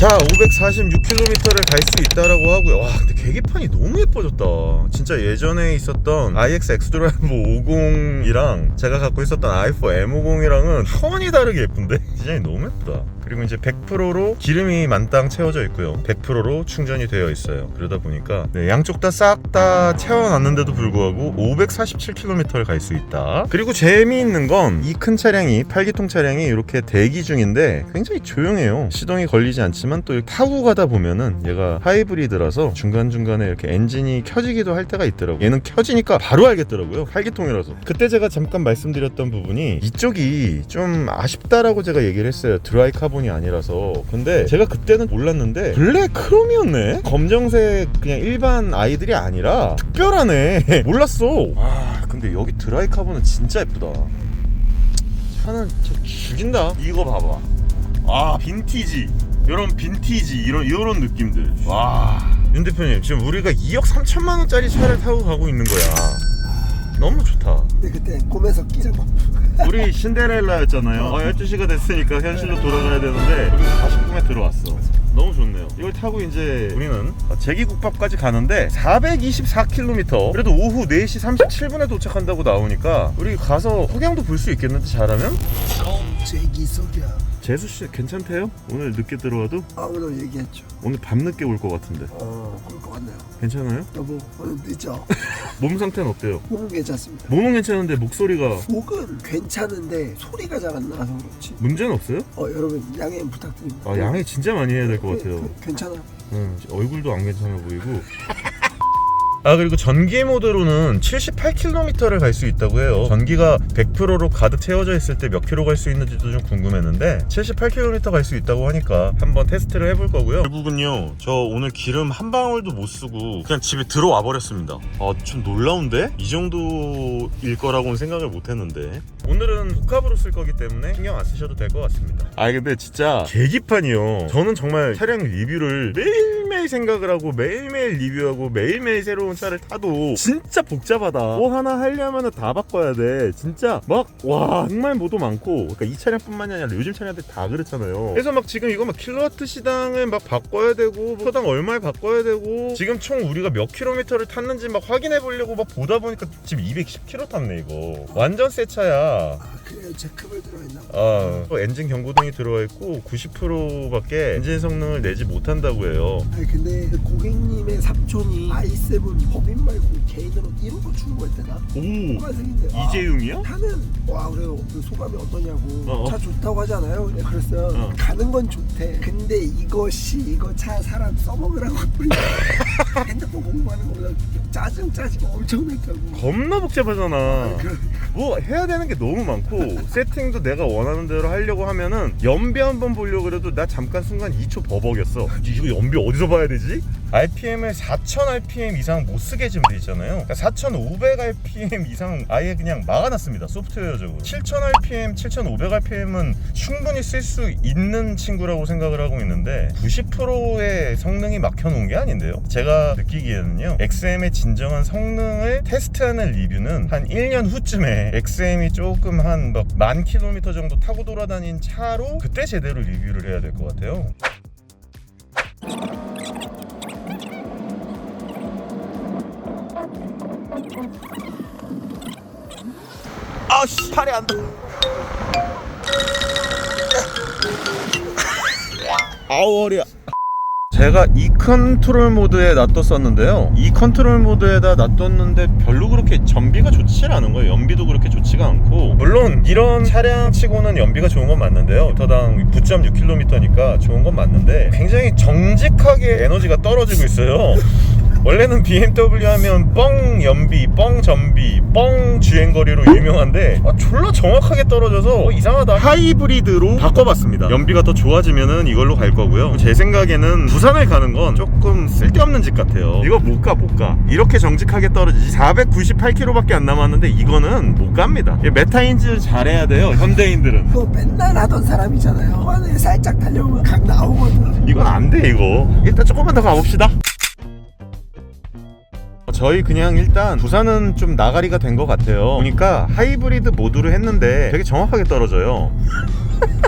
자 546km를 갈 수 있다라고 하고요. 와 근데 계기판이 너무 예뻐졌다. 진짜 예전에 있었던 iX x드라이브 50이랑 제가 갖고 있었던 i4 M50이랑은 차원이 다르게 예쁜데? 디자인이 너무 예쁘다. 그리고 이제 100%로 기름이 만땅 채워져 있고요. 100%로 충전이 되어 있어요. 그러다 보니까 네, 양쪽 다싹다 채워놨는데도 불구하고 547km를 갈 수 있다. 그리고 재미있는 건 이 큰 차량이 8기통 차량이 이렇게 대기 중인데 굉장히 조용해요. 시동이 걸리지 않지만 또 타고 가다 보면은 얘가 하이브리드라서 중간중간에 이렇게 엔진이 켜지기도 할 때가 있더라고요. 얘는 켜지니까 바로 알겠더라고요. 8기통이라서. 그때 제가 잠깐 말씀드렸던 부분이 이쪽이 좀 아쉽다라고 제가 얘기를 했어요. 드라이 카본이 아니라서. 근데 제가 그때는 몰랐는데 블랙 크롬이었네? 검정색 그냥 일반 아이들이 아니라 특별하네. 몰랐어. 아 근데 여기 드라이 카본은 진짜 예쁘다. 차는 진짜 죽인다. 이거 봐봐. 아 빈티지 이런 빈티지 이런 이런 느낌들. 와 윤 대표님 지금 우리가 2억 3천만 원짜리 차를 타고 가고 있는 거야. 너무 좋다. 근데 그때 꿈에서 끼자고 우리 신데렐라였잖아요. 어, 12시가 됐으니까 현실로 돌아가야 되는데 다시 꿈에 들어왔어. 너무 좋네요. 이걸 타고 이제 우리는 제기국밥까지 가는데 424km 그래도 오후 4시 37분에 도착한다고 나오니까 우리 가서 석양도 볼 수 있겠는데 잘하면? 제기 속이야 재수 씨 괜찮대요? 오늘 늦게 들어와도 아 오늘 얘기했죠 오늘 밤 늦게 올 것 같은데 어 그럴 것 같네요 괜찮아요? 여보 오늘 늦어 몸 상태는 어때요? 몸은 괜찮습니다 몸은 괜찮은데 목소리가 목은 괜찮은데 소리가 잘 안 나서 그렇지 문제는 없어요? 어 여러분 양해 부탁드립니다 아 양해 진짜 많이 해야 될 것 같아요 그- 괜찮아 요 응, 얼굴도 안 괜찮아 보이고. 아 그리고 전기 모드로는 78km를 갈 수 있다고 해요. 전기가 100%로 가득 채워져 있을 때 몇 킬로 갈 수 있는지도 좀 궁금했는데 78km 갈 수 있다고 하니까 한번 테스트를 해볼 거고요. 결국은요, 저 오늘 기름 한 방울도 못 쓰고 그냥 집에 들어와 버렸습니다. 아, 좀 놀라운데? 이 정도일 거라고는 생각을 못 했는데. 오늘은 복합으로 쓸 거기 때문에 신경 안 쓰셔도 될 것 같습니다. 아 근데 진짜 계기판이요. 저는 정말 차량 리뷰를 매일매일 생각을 하고 매일매일 리뷰하고 매일매일 새로운 차를 타도 진짜 복잡하다. 뭐 하나 하려면 다 바꿔야 돼. 진짜 막 와 정말 뭐도 많고 그러니까 이 차량뿐만이 아니라 요즘 차량들 다 그렇잖아요. 그래서 막 지금 이거 막 킬로와트 시당을 막 바꿔야 되고 포당 얼마에 바꿔야 되고 지금 총 우리가 몇 킬로미터를 탔는지 막 확인해 보려고 막 보다 보니까 지금 210킬로 탔네 이거. 완전 새 차야. 아 그래요 제크벨 들어있나 봐 아, 또 엔진 경고등이 들어와 있고 90%밖에 엔진 성능을 내지 못한다고 해요. 아니 근데 그 고객님의 삼촌이 i7 법인 말고 개인으로 1호로 출고했대나? 오, 빨간색인데 와, 이재용이야? 타는 와 그래요 그 소감이 어떠냐고 어, 어. 차 좋다고 하잖아요 근데 그랬어요 어. 가는 건 좋대 근데 이것이 이거 차 사람 써먹으라고 핸드폰 공부하는 거보다 짜증 짜증 엄청 냈다고 겁나 복잡하잖아. 그, 뭐 해야 되는 게 너무 많고 세팅도 내가 원하는 대로 하려고 하면은 연비 한번 보려고 그래도 나 잠깐 순간 2초 버벅였어. 이거 연비 어디서 봐야 되지? RPM을 4000 RPM 이상 못 쓰게 지금 돼 있잖아요. 그러니까 4500 RPM 이상 아예 그냥 막아놨습니다. 소프트웨어적으로. 7000 RPM, 7500 RPM은 충분히 쓸 수 있는 친구라고 생각을 하고 있는데 90%의 성능이 막혀놓은 게 아닌데요. 제가 느끼기에는요. XM의 진정한 성능을 테스트하는 리뷰는 한 1년 후쯤에 XM이 조금 한 막 만 킬로미터 정도 타고 돌아다닌 차로 그때 제대로 리뷰를 해야 될 것 같아요. 아씨 팔이 안 닿아. 아우 허리야. 제가 이 컨트롤 모드에 놔뒀었는데요. 이 컨트롤 모드에다 놔뒀는데 별로 그렇게 전비가 좋지 않은 거예요. 연비도 그렇게 좋지가 않고. 물론 이런 차량 치고는 연비가 좋은 건 맞는데요. 리터당 9.6km니까 좋은 건 맞는데 굉장히 정직하게 에너지가 떨어지고 있어요. 원래는 BMW 하면 뻥 연비, 뻥 전비, 뻥 주행거리로 유명한데 아, 졸라 정확하게 떨어져서 어, 이상하다. 하이브리드로 바꿔봤습니다. 연비가 더 좋아지면은 이걸로 갈 거고요. 제 생각에는 부산을 가는 건 조금 쓸데없는 짓 같아요. 이거 못 가 못가. 이렇게 정직하게 떨어지지 498km밖에 안 남았는데 이거는 못 갑니다. 이 메타인즈 잘해야 돼요 현대인들은. 그거 맨날 하던 사람이잖아요. 초반에 살짝 달려오면 각 나오거든. 이건 안 돼 이거. 일단 조금만 더 가봅시다 저희 그냥 일단 부산은 좀 나가리가 된 것 같아요 보니까 하이브리드 모드로 했는데 되게 정확하게 떨어져요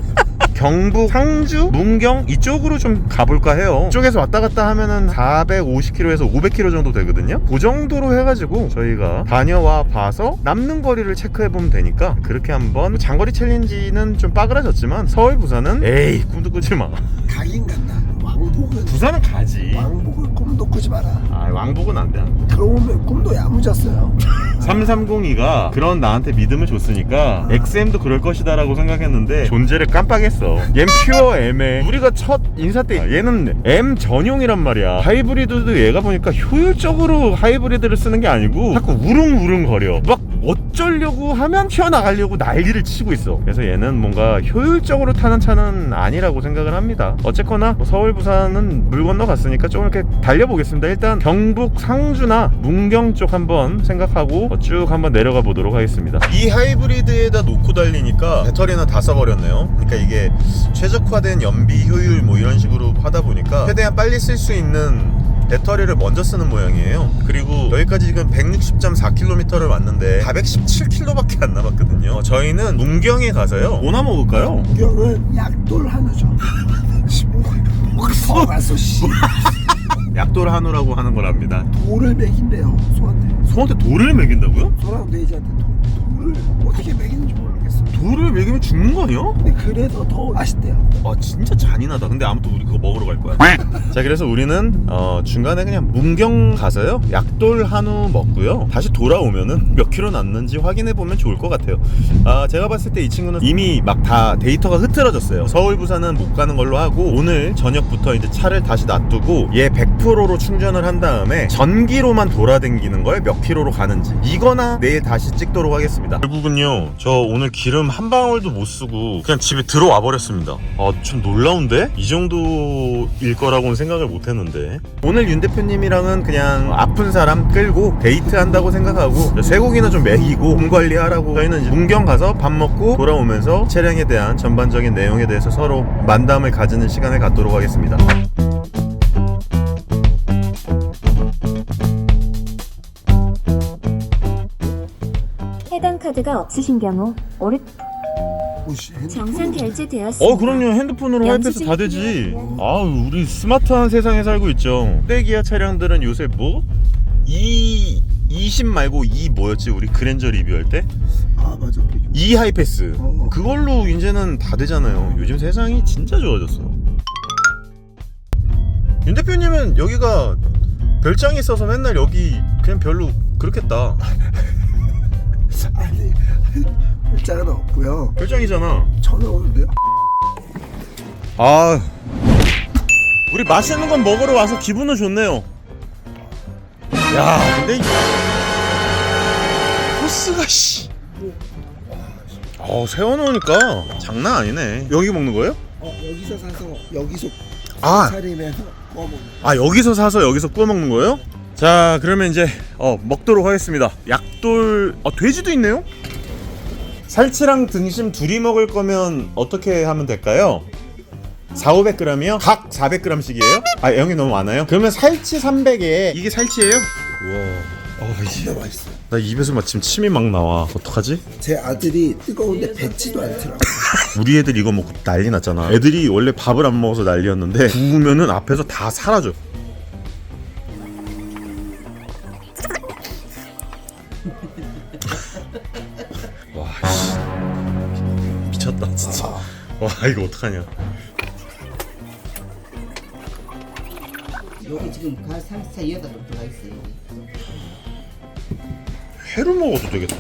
경북, 상주, 문경 이쪽으로 좀 가볼까 해요. 이쪽에서 왔다 갔다 하면은 450km에서 500km 정도 되거든요. 그 정도로 해가지고 저희가 다녀와 봐서 남는 거리를 체크해 보면 되니까 그렇게 한번 장거리 챌린지는 좀 빠그라졌지만 서울, 부산은 에이 꿈도 꾸지 마. 가긴 간다. 왕복은 부산은 가지. 왕복을 꿈 도 꾸지 마라. 아 왕복은 안 돼. 안 돼. 들어오면 꿈도 야무졌어요. 3302가 그런 나한테 믿음을 줬으니까 XM도 그럴 것이다라고 생각했는데 존재를 깜빡했어. 얜 퓨어 M에 우리가 첫 인사 때 얘는 M 전용이란 말이야. 하이브리드도 얘가 보니까 효율적으로 하이브리드를 쓰는 게 아니고 자꾸 우릉우릉 거려. 막 어쩌려고 하면 튀어나가려고 난리를 치고 있어. 그래서 얘는 뭔가 효율적으로 타는 차는 아니라고 생각을 합니다. 어쨌거나 뭐 서울 부산은 물 건너 갔으니까 좀 이렇게 달려보겠습니다. 일단 경북 상주나 문경 쪽 한번 생각하고 쭉 한번 내려가 보도록 하겠습니다. 이 하이브리드에다 놓고 달리니까 배터리는 다 써버렸네요. 그러니까 이게 최적화된 연비 효율 뭐 이런 식으로 하다 보니까 최대한 빨리 쓸 수 있는 배터리를 먼저 쓰는 모양이에요. 그리고 여기까지 지금 160.4km를 왔는데 417km밖에 안 남았거든요. 저희는 문경에 가서요. 뭐나 먹을까요? 구경은 약돌 한우죠. 뭐 왔어 씨. 약돌 한우라고 하는 거랍니다. 돌을 먹인대요 소한테. 소한테 돌을 먹인다고요? 소랑 돼지한테 도, 돌을 어떻게 먹이는지. 돌을 먹이면 죽는 거 아니야? 근데 그래서 더 맛있대요. 아 진짜 잔인하다. 근데 아무튼 우리 그거 먹으러 갈 거야. 자 그래서 우리는 어, 중간에 그냥 문경 가서요 약돌 한우 먹고요. 다시 돌아오면은 몇 킬로 났는지 확인해 보면 좋을 것 같아요. 아 제가 봤을 때 이 친구는 이미 막 다 데이터가 흐트러졌어요. 서울 부산은 못 가는 걸로 하고 오늘 저녁부터 이제 차를 다시 놔두고 얘 100%로 충전을 한 다음에 전기로만 돌아다니는 걸 몇 킬로로 가는지 이거나 내일 다시 찍도록 하겠습니다. 결국은요 저 오늘 기름 한 방울도 못 쓰고 그냥 집에 들어와 버렸습니다. 아좀 놀라운데 이 정도일 거라고는 생각을 못 했는데 오늘 윤 대표님이랑은 그냥 아픈 사람 끌고 데이트 한다고 생각하고 쇠고기나 좀 먹이고 몸 관리하라고 저희는 문경 가서 밥 먹고 돌아오면서 차량에 대한 전반적인 내용에 대해서 서로 만담을 가지는 시간을 갖도록 하겠습니다. 카드가 없으신 경우 오씨. 정상 결제되었습니다. 어 그럼요 핸드폰으로 하이패스 다 되지 아 우리 스마트한 세상에 살고 있죠 때기아 차량들은 요새 뭐? 이 20 말고 이 뭐였지 우리 그랜저 리뷰할 때? 아 맞아. 이 하이패스 어. 그걸로 이제는 다 되잖아요 요즘 세상이 진짜 좋아졌어 윤 대표님은 여기가 별장이 있어서 맨날 여기 그냥 별로 그렇겠다 아니 별장은 없고요. 별장이잖아 전화 오는데요. 아 우리 맛있는 건 먹으러 와서 기분은 좋네요 야 근데 이- 코스가 씨 어, 세워놓으니까 장난 아니네 여기 먹는 거예요? 어 여기서 사서 여기서 아. 차림에서 구워 먹는. 아 여기서 사서 여기서 구워 먹는 거예요? 자 그러면 이제 어, 먹도록 하겠습니다 약돌 아 돼지도 있네요? 살치랑 등심 둘이 먹을 거면 어떻게 하면 될까요? 4, 500g이요? 각 400g씩이에요? 아 양이 너무 많아요? 그러면 살치 300에 이게 살치예요? 우와 어, 진짜 맛있어요. 나 입에서 마침 침이 막 나와 어떡하지? 제 아들이 뜨거운데 뱉지도 않더라고. 우리 애들 이거 먹고 난리 났잖아 애들이 원래 밥을 안 먹어서 난리였는데 구우면은 앞에서 다 사라져 와 이거 어떡하냐 여기 지금 가 여덟 명 들어가 있어요. 회로 먹어도 되겠다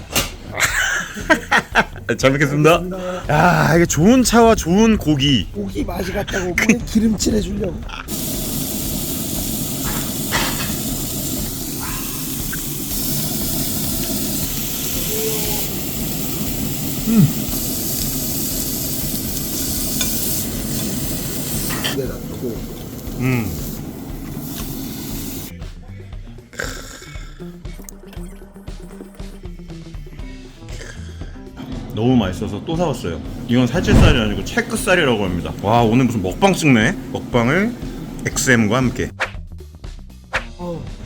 잘 먹겠습니다 야 이게 좋은 차와 좋은 고기 고기 맛이 같다고 뭐 기름칠 해주려고. 음. 있어서 또 사왔어요. 이건 살찔살이 아니고 체크살이라고 합니다. 와 오늘 무슨 먹방 찍네. 먹방을 XM과 함께.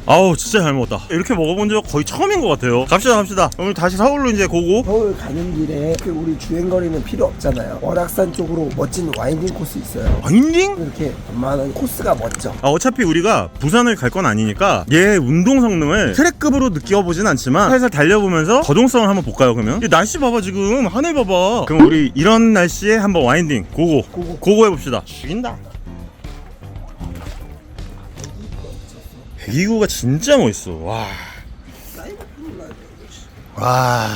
어, 아우 진짜 잘 먹었다 이렇게 먹어본 적 거의 처음인 것 같아요 갑시다 갑시다 오늘 다시 서울로 이제 고고 서울 가는 길에 그 우리 주행거리는 필요 없잖아요. 월악산 쪽으로 멋진 와인딩 코스 있어요. 와인딩? 이렇게 웬만한 코스가 멋져. 아, 어차피 우리가 부산을 갈 건 아니니까 얘 운동 성능을 트랙급으로 느껴보진 않지만 살살 달려보면서 거동성을 한번 볼까요 그러면? 이 날씨 봐봐 지금 하늘 봐봐 그럼 우리 이런 날씨에 한번 와인딩 고고 고고. 고고 해봅시다 죽인다 배기구가 진짜 멋있어. 와. 와.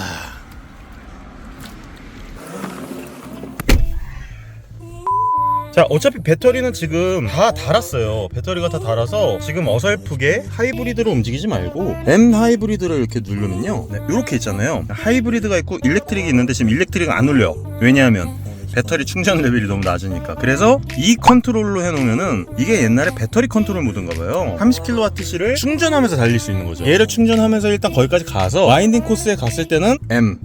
자 어차피 배터리는 지금 다 달았어요. 배터리가 다 달아서 지금 어설프게 하이브리드로 움직이지 말고 M 하이브리드를 이렇게 누르면요. 네, 이렇게 있잖아요. 하이브리드가 있고 일렉트릭이 있는데 지금 일렉트릭은 안 울려. 왜냐하면 배터리 충전 레벨이 너무 낮으니까. 그래서 이 컨트롤로 해놓으면은 이게 옛날에 배터리 컨트롤 모드인가 봐요. 30kWh를 충전하면서 달릴 수 있는 거죠. 얘를 충전하면서 일단 거기까지 가서 와인딩 코스에 갔을 때는 M.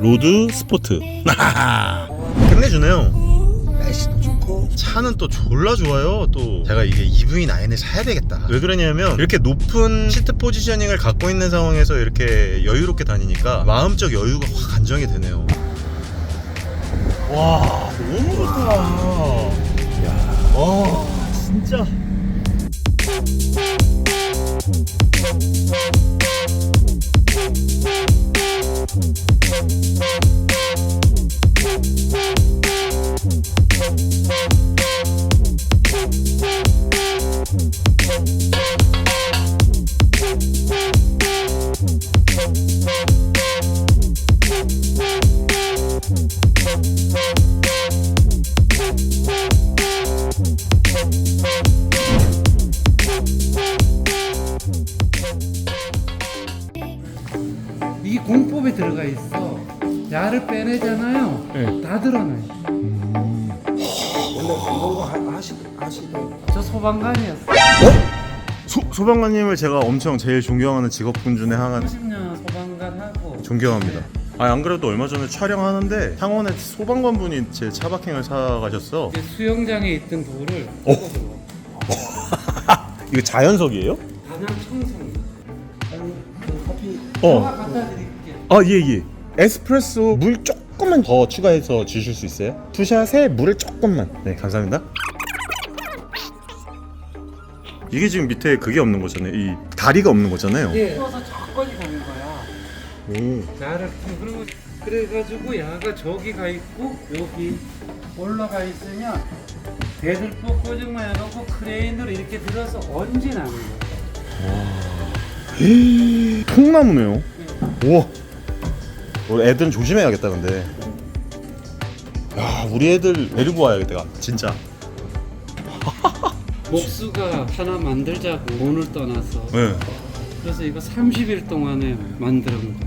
로드 스포트. 끝내주네요. 날씨도 좋고 차는 또 졸라 좋아요. 또 제가 이게 EV9을 사야 되겠다. 왜 그러냐면 이렇게 높은 시트 포지셔닝을 갖고 있는 상황에서 이렇게 여유롭게 다니니까 마음적 여유가 확 안정이 되네요 와 너무 좋다. 와 진짜. 이 소, 소방관님을 제가 엄청 제일 존경하는 직업군 중에 하나 30년 소방관 하고 존경합니다. 아, 안 그래도 얼마 전에 촬영하는데 창원에 소방관 분이 제 차박행을 사가셨어. 이제 수영장에 있던 돌을 어? 어? 이거 자연석이에요? 단양. 아니 그 커피 어. 제가 갖다 드릴게. 아, 예, 예. 에스프레소 물 조금만 더 추가해서 주실 수 있어요? 투샷에 물을 조금만. 네, 감사합니다. 이게 지금 밑에 그게 없는 거잖아요. 이 다리가 없는 거잖아요. 예. 서 저까지 가는 거야. 오. 야를 그리고 그래가지고 야가 저기 가 있고 여기 올라가 있으면 대들보 꼬집만 해놓고 크레인으로 이렇게 들어서 얹어나는 거야. 통나무네요. 우와. 우리 애들은 조심해야겠다 근데. 야, 우리 애들 데리고 와야겠다. 진짜. 목수가 하나 만들자고 오늘 떠나서 네. 그래서 이거 30일 동안에 만드는 거.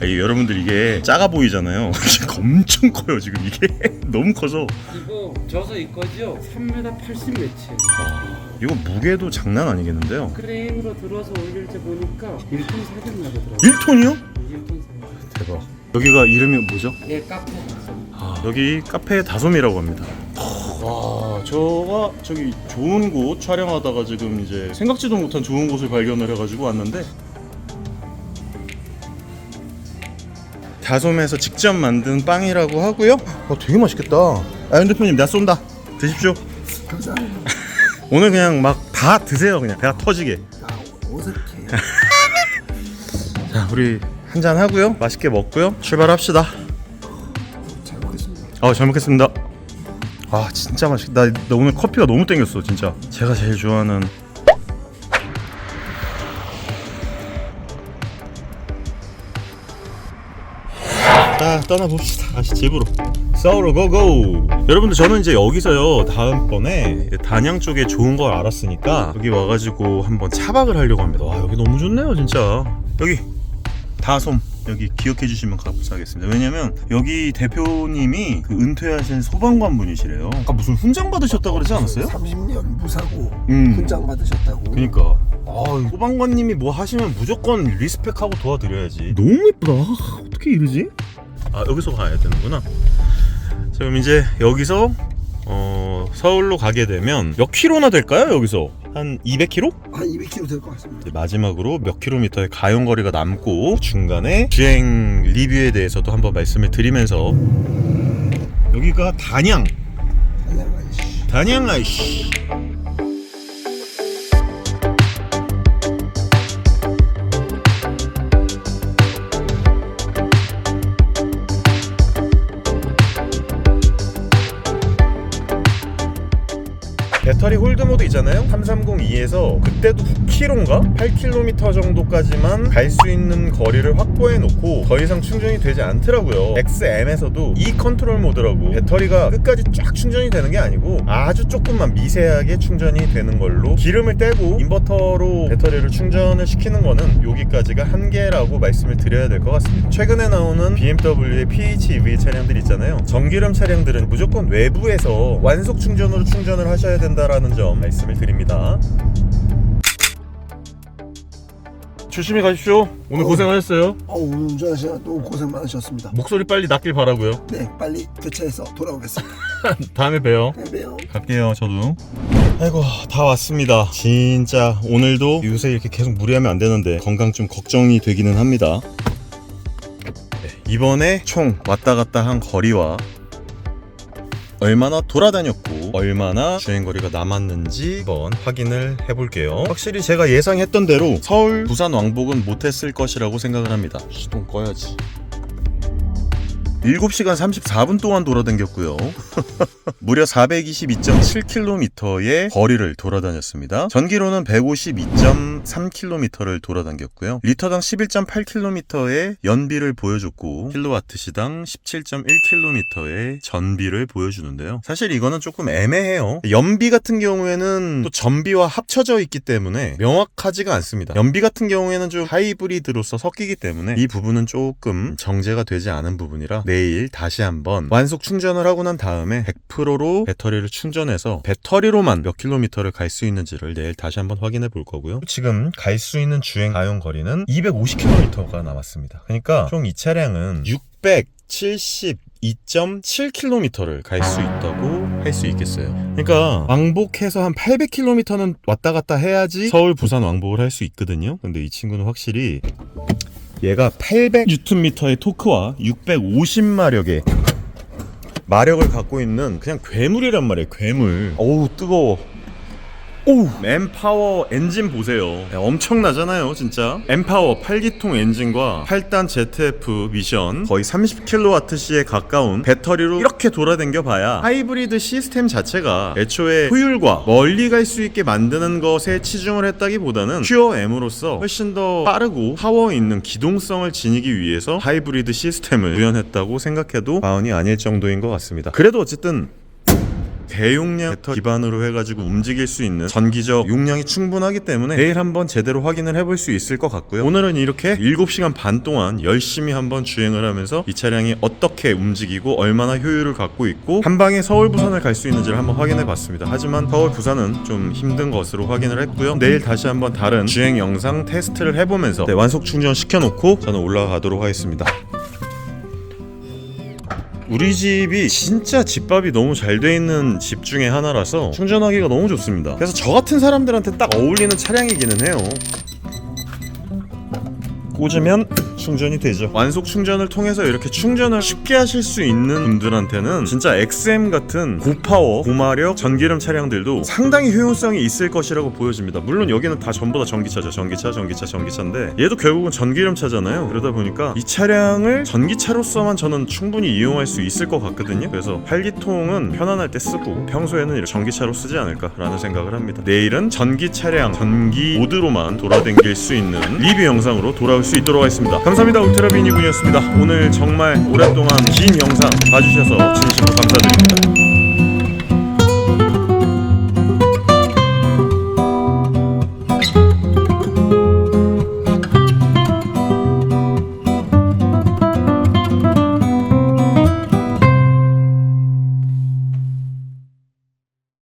아, 이게 여러분들 이게 작아 보이잖아요. 엄청 커요 지금 이게 너무 커서. 이거 저서 이거죠? 3m 80 몇이에요. 이거 무게도 장난 아니겠는데요. 크레인으로 들어서 올릴 때 보니까 1톤 사격 나가더라고요. 1톤이요? 1톤 사격. 대박. 여기가 이름이 뭐죠? 예, 카페. 아, 여기 카페 다솜이라고 합니다. 와, 저가 저기 좋은 곳 촬영하다가 지금 이제 생각지도 못한 좋은 곳을 발견을 해가지고 왔는데 다솜에서 직접 만든 빵이라고 하고요. 어, 되게 맛있겠다. 아, 윤 대표님, 내가 쏜다. 드십시오. 감사합니다. 오늘 그냥 막 다 드세요, 그냥 배가 터지게. 아 어색해. 자, 우리 한잔 하고요. 맛있게 먹고요. 출발합시다. 잘 먹겠습니다. 아, 잘 먹겠습니다. 아, 진짜 맛있다. 나, 나 오늘 커피가 너무 땡겼어, 진짜. 제가 제일 좋아하는 자, 떠나봅시다. 다시 집으로. 서울로 고고! 여러분들, 저는 이제 여기서요, 다음번에 단양 쪽에 좋은 걸 알았으니까 여기 와가지고 한번 차박을 하려고 합니다. 와, 여기 너무 좋네요, 진짜. 여기, 다솜. 여기 기억해 주시면 감사하겠습니다. 왜냐면 여기 대표님이 그 은퇴하신 소방관 분이시래요. 아까 무슨 훈장 받으셨다고 그러지 않았어요? 30년 무사고 음. 훈장 받으셨다고. 그니까 아 소방관님이 뭐 하시면 무조건 리스펙하고 도와드려야지 너무 예쁘다 아, 어떻게 이러지? 아 여기서 가야 되는구나 자 그럼 이제 여기서 어 서울로 가게 되면 몇 킬로나 될까요 여기서? 한 200km? 한 200km 될 것 같습니다. 마지막으로 몇 킬로미터의 가용 거리가 남고 중간에 주행 리뷰에 대해서도 한번 말씀을 드리면서 여기가 단양. 단양 아이씨 배터리 홀드 모드 있잖아요? 330e에서 그때도 9km인가? 8km 정도까지만 갈 수 있는 거리를 확보해 놓고 더 이상 충전이 되지 않더라고요. XM에서도 이 컨트롤 모드라고 배터리가 끝까지 쫙 충전이 되는 게 아니고 아주 조금만 미세하게 충전이 되는 걸로 기름을 떼고 인버터로 배터리를 충전을 시키는 거는 여기까지가 한계라고 말씀을 드려야 될 것 같습니다. 최근에 나오는 BMW의 PHEV 차량들 있잖아요. 전기름 차량들은 무조건 외부에서 완속 충전으로 충전을 하셔야 된다라는 점 말씀을 드립니다. 조심히 가십시오. 오늘 고생하셨어요. 어, 오늘 운전하시느라 너무 고생 많으셨습니다. 목소리 빨리 낫길 바라고요. 네, 빨리 교체해서 돌아오겠습니다. 다음에 봬요. 네, 봬요. 갈게요 저도. 아이고 다 왔습니다. 진짜 오늘도 요새 이렇게 계속 무리하면 안 되는데 건강 좀 걱정이 되기는 합니다. 네, 이번에 총 왔다 갔다 한 거리와 얼마나 돌아다녔고 얼마나 주행거리가 남았는지 한번 확인을 해볼게요. 확실히 제가 예상했던 대로 서울 부산 왕복은 못했을 것이라고 생각을 합니다. 시동 꺼야지 7시간 34분 동안 돌아다녔고요. 무려 422.7km의 거리를 돌아다녔습니다. 전기로는 152.3km를 돌아다녔고요. 리터당 11.8km의 연비를 보여줬고 킬로와트 시당 17.1km의 전비를 보여주는데요. 사실 이거는 조금 애매해요. 연비 같은 경우에는 또 전비와 합쳐져 있기 때문에 명확하지가 않습니다. 연비 같은 경우에는 좀 하이브리드로서 섞이기 때문에 이 부분은 조금 정제가 되지 않은 부분이라 내일 다시 한번 완속 충전을 하고 난 다음에 100%로 배터리를 충전해서 배터리로만 몇 킬로미터를 갈 수 있는지를 내일 다시 한번 확인해 볼 거고요. 지금 갈 수 있는 주행 가용 거리는 250km가 남았습니다. 그러니까 총 이 차량은 672.7km를 갈 수 있다고 할 수 있겠어요. 그러니까 왕복해서 한 800km는 왔다 갔다 해야지 서울 부산 왕복을 할 수 있거든요. 근데 이 친구는 확실히 얘가 800Nm의 토크와 650마력의 마력을 갖고 있는 그냥 괴물이란 말이에요 괴물. 어우 뜨거워 오 엠파워 엔진 보세요. 야, 엄청나잖아요 진짜. 엠파워 8기통 엔진과 8단 ZF 미션. 거의 30kWh에 가까운 배터리로 이렇게 돌아댕겨 봐야 하이브리드 시스템 자체가 애초에 효율과 멀리 갈 수 있게 만드는 것에 치중을 했다기보다는 퓨어 M으로서 훨씬 더 빠르고 파워 있는 기동성을 지니기 위해서 하이브리드 시스템을 구현했다고 생각해도 과언이 아닐 정도인 것 같습니다. 그래도 어쨌든 대용량 배터리 기반으로 해가지고 움직일 수 있는 전기적 용량이 충분하기 때문에 내일 한번 제대로 확인을 해볼 수 있을 것 같고요. 오늘은 이렇게 7시간 반 동안 열심히 한번 주행을 하면서 이 차량이 어떻게 움직이고 얼마나 효율을 갖고 있고 한 방에 서울 부산을 갈 수 있는지를 한번 확인해 봤습니다. 하지만 서울 부산은 좀 힘든 것으로 확인을 했고요. 내일 다시 한번 다른 주행 영상 테스트를 해보면서 네, 완속 충전 시켜놓고 저는 올라가도록 하겠습니다. 우리 집이 진짜 집밥이 너무 잘 돼 있는 집 중에 하나라서 충전하기가 너무 좋습니다. 그래서 저 같은 사람들한테 딱 어울리는 차량이기는 해요. 꽂으면 충전이 되죠. 완속 충전을 통해서 이렇게 충전을 쉽게 하실 수 있는 분들한테는 진짜 XM 같은 고파워, 고마력 전기름 차량들도 상당히 효용성이 있을 것이라고 보여집니다. 물론 여기는 다 전부 다 전기차죠. 전기차, 전기차, 전기차인데 얘도 결국은 전기름 차잖아요. 그러다 보니까 이 차량을 전기차로서만 저는 충분히 이용할 수 있을 것 같거든요. 그래서 8기통은 편안할 때 쓰고 평소에는 전기차로 쓰지 않을까라는 생각을 합니다. 내일은 전기 차량, 전기 모드로만 돌아다닐 수 있는 리뷰 영상으로 돌아올 수 있도록 하겠습니다. 감사합니다. 울트라비니군이었습니다. 오늘 정말 오랫동안 긴 영상 봐주셔서 진심으로 감사드립니다.